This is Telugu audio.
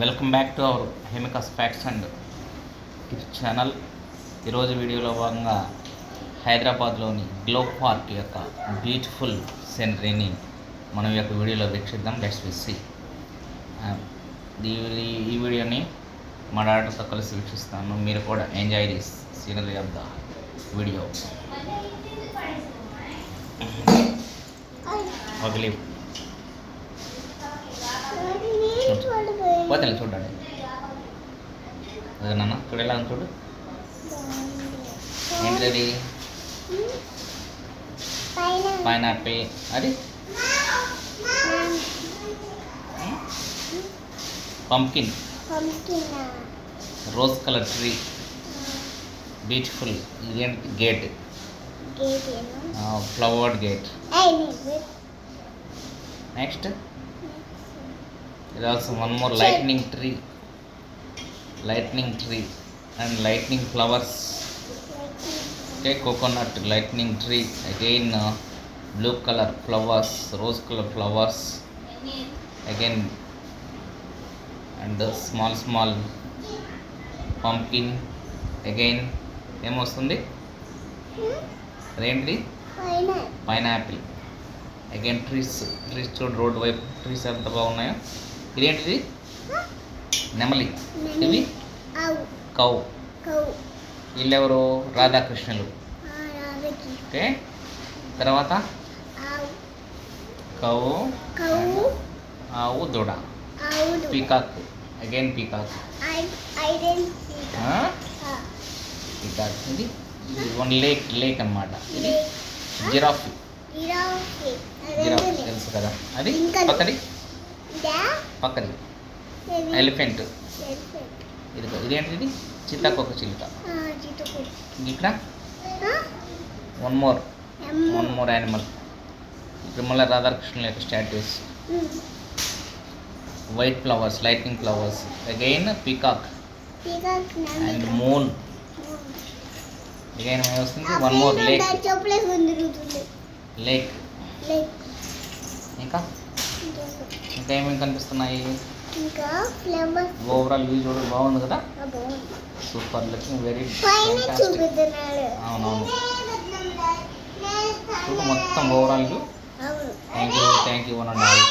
వెల్కమ్ బ్యాక్ టు అవర్ హెమికాస్ ఫ్యాక్ట్స్ అండ్ టిప్స్ ఛానల్. ఈరోజు వీడియోలో భాగంగా హైదరాబాద్లోని గ్లో పార్క్ యొక్క బ్యూటిఫుల్ సీనరీని మనం ఈ యొక్క వీడియోలో వీక్షిద్దాం. లెట్స్ విసి ఈ ఈ వీడియోని మా డాక్టర్తో కలిసి వీక్షిస్తాను. మీరు కూడా enjoy this scenery of the video. Okay పోతే చూడండి. అదే నాన్న చూడు ఎలా చూడు. ఏంటిది పైనాపిల్. అది? Pumpkin rose colour tree. Beautiful. ఇదేంటి? గేట్. Flowered gate. నెక్స్ట్. ఇది also one more lightning tree lightning tree and lightning flowers okay coconut lightning tree again blue colour flowers rose colour flowers again and small small pumpkin again ఏమొస్తుంది అదేంటిది పైనాపిల్ అగైన్ ట్రీస్ ట్రీస్ చూడు రోడ్ వైపు ట్రీస్ ఎంత బాగున్నాయో. ఇదేంటిది? నెమలి. ఇవి? కౌ. వీళ్ళెవరు? రాధాకృష్ణులు. ఓకే. తర్వాత? కౌ. ఆవు దూడ. పీకాక్. Again peacock. పీకాక్. ఇది? వన్ లేక్ లేక్ అన్నమాట. ఇది? జిరాఫ్. జిరాఫ్. తెలుసు కదా. అది? పక్కది పక్కది. ఎలిఫెంట్. ఇది ఇదేంటిది? చిత్తాకొక చిలుక. ఇక్కడ? One more one more animal ఇక్కడ మళ్ళీ రాధాకృష్ణుల యొక్క statues white flowers lighting flowers again peacock and moon again వస్తుంది? వన్ మోర్ లేక్ లేక్ ఇంకా? ఇంకా ఏమేమి కనిపిస్తున్నాయి? ఇంకా ఫ్లవర్స్. ఓవరాల్ వ్యూ చూడ బాగుంది కదా? సూపర్ లుకింగ్ వెరీ అవునవును. చూడు మొత్తం overall view thank you thank you one and all